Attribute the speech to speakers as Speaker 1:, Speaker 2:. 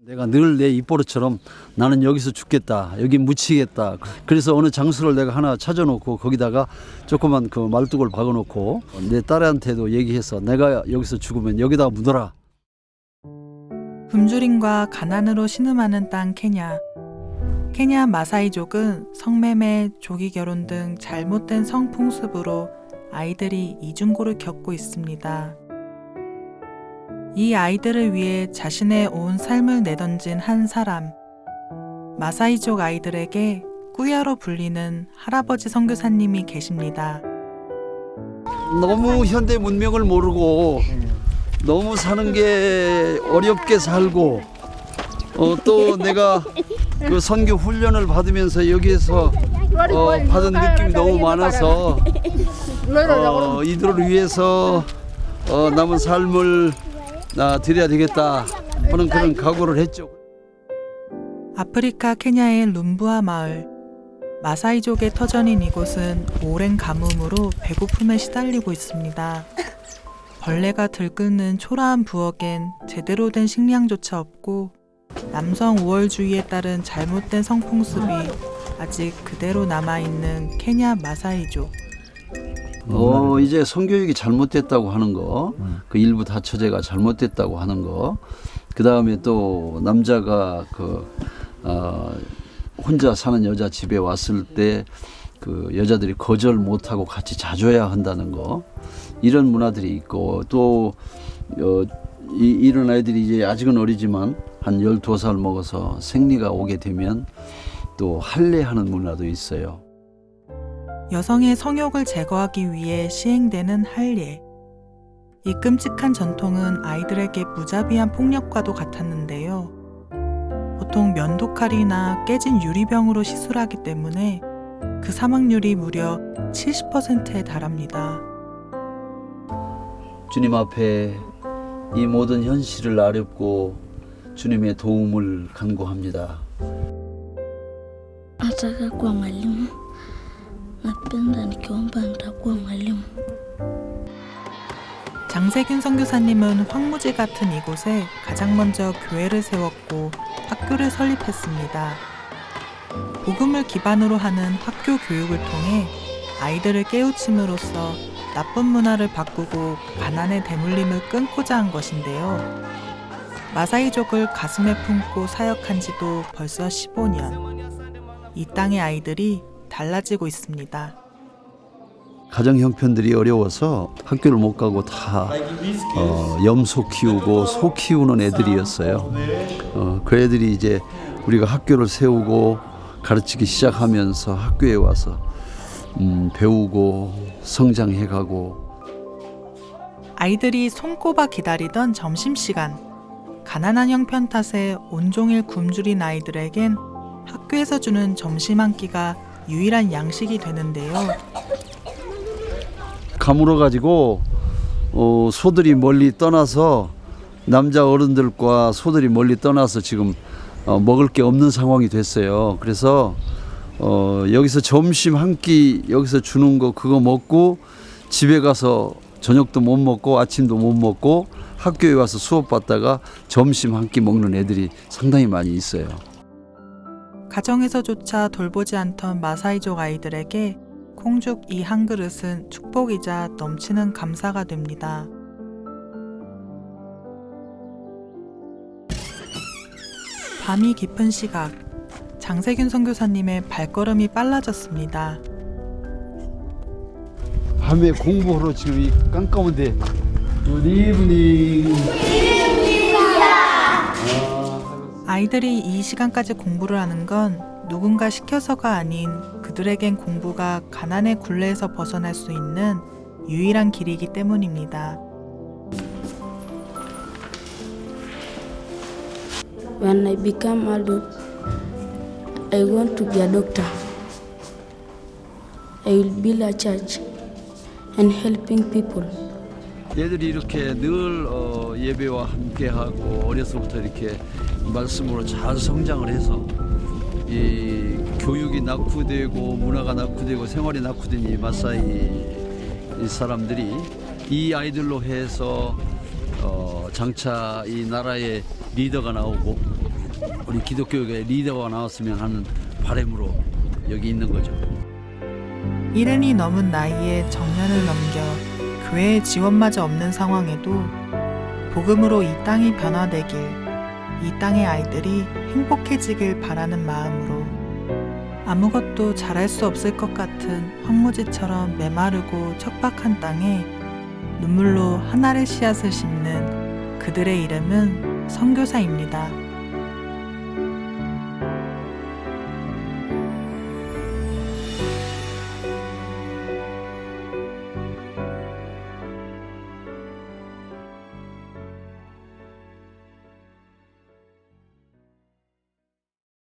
Speaker 1: 내가 늘 내 입버릇처럼 나는 여기서 죽겠다. 여기 묻히겠다. 그래서 어느 장소를 내가 하나 찾아놓고 거기다가 조그만 그 말뚝을 박아놓고 내 딸한테도 얘기해서 내가 여기서 죽으면 여기다 묻어라.
Speaker 2: 굶주림과 가난으로 신음하는 땅 케냐. 케냐 마사이족은 성매매, 조기 결혼 등 잘못된 성풍습으로 아이들이 이중고를 겪고 있습니다. 이 아이들을 위해 자신의 온 삶을 내던진 한 사람. 마사이족 아이들에게 꾸야로 불리는 할아버지 선교사님이 계십니다.
Speaker 1: 너무 현대 문명을 모르고 너무 사는 게 어렵게 살고 어, 또 내가 그 선교 훈련을 받으면서 여기에서 어, 받은 느낌이 너무 많아서 어, 이들을 위해서 어, 남은 삶을 나 드려야 되겠다 하는 그런 각오를 했죠.
Speaker 2: 아프리카 케냐의 룸부아 마을. 마사이족의 터전인 이곳은 오랜 가뭄으로 배고픔에 시달리고 있습니다. 벌레가 들끓는 초라한 부엌엔 제대로 된 식량조차 없고 남성 우월주의에 따른 잘못된 성풍습이 아직 그대로 남아있는 케냐 마사이족.
Speaker 1: 어 이제 성교육이 잘못됐다고 하는 거, 그 일부 다처제가 잘못됐다고 하는 거, 그 다음에 또 남자가 그 어, 혼자 사는 여자 집에 왔을 때 그 여자들이 거절 못하고 같이 자줘야 한다는 거, 이런 문화들이 있고 또 어, 이, 이런 아이들이 이제 아직은 어리지만 한 12살 먹어서 생리가 오게 되면 또 할례하는 문화도 있어요.
Speaker 2: 여성의 성욕을 제거하기 위해 시행되는 할례. 이 끔찍한 전통은 아이들에게 무자비한 폭력과도 같았는데요. 보통 면도칼이나 깨진 유리병으로 시술하기 때문에 그 사망률이 무려 70%에 달합니다.
Speaker 1: 주님 앞에 이 모든 현실을 아렵고 주님의 도움을 간구합니다.
Speaker 3: Kuwa mwalimu. Napenda nikiomba nitakuwa mwalimu.
Speaker 2: 장세균 선교사님은 황무지 같은 이곳에 가장 먼저 교회를 세웠고 학교를 설립했습니다. 복음을 기반으로 하는 학교 교육을 통해 아이들을 깨우침으로써 나쁜 문화를 바꾸고 가난의 대물림을 끊고자 한 것인데요. 마사이족을 가슴에 품고 사역한 지도 벌써 15년. 이 땅의 아이들이 달라지고 있습니다.
Speaker 1: 가정 형편들이 어려워서 학교를 못 가고 다 어, 염소 키우고 소 키우는 애들이었어요. 어, 그 애들이 이제 우리가 학교를 세우고 가르치기 시작하면서 학교에 와서 음, 배우고 성장해가고
Speaker 2: 아이들이 손꼽아 기다리던 점심시간. 가난한 형편 탓에 온종일 굶주린 아이들에겐 학교에서 주는 점심 한 끼가 유일한 양식이 되는데요.
Speaker 1: 가물어 가지고 어, 소들이 멀리 떠나서 남자 어른들과 소들이 멀리 떠나서 지금 어, 먹을 게 없는 상황이 됐어요. 그래서 어, 여기서 점심 한 끼 여기서 주는 거 그거 먹고 집에 가서 저녁도 못 먹고 아침도 못 먹고 학교에 와서 수업 받다가 점심 한 끼 먹는 애들이 상당히 많이 있어요.
Speaker 2: 가정에서조차 돌보지 않던 마사이족 아이들에게 콩죽 이 한 그릇은 축복이자 넘치는 감사가 됩니다. 밤이 깊은 시각, 장세균 선교사님의 발걸음이 빨라졌습니다.
Speaker 1: 밤에 공부하러 지금 이 깜깜한데 굿 이브닝
Speaker 2: 아이들이 이 시간까지 공부를 하는 건 누군가 시켜서가 아닌 그들에겐 공부가 가난의 굴레에서 벗어날 수 있는 유일한 길이기 때문입니다.
Speaker 1: 얘들이 이렇게 늘 어, 예배와 함께하고 어려서부터 이렇게 말씀으로 잘 성장을 해서 이 교육이 낙후되고 문화가 낙후되고 생활이 낙후된 이 마사이 이 사람들이 이 아이들로 해서 어, 장차 이 나라의 리더가 나오고 우리 기독교의 리더가 나왔으면 하는 바람으로 여기 있는 거죠.
Speaker 2: 이른이 넘은 나이에 정년을 넘겨 교회의 지원마저 없는 상황에도 복음으로 이 땅이 변화되길, 이 땅의 아이들이 행복해지길 바라는 마음으로 아무것도 잘할 수 없을 것 같은 황무지처럼 메마르고 척박한 땅에 눈물로 하나의 씨앗을 심는 그들의 이름은 선교사입니다.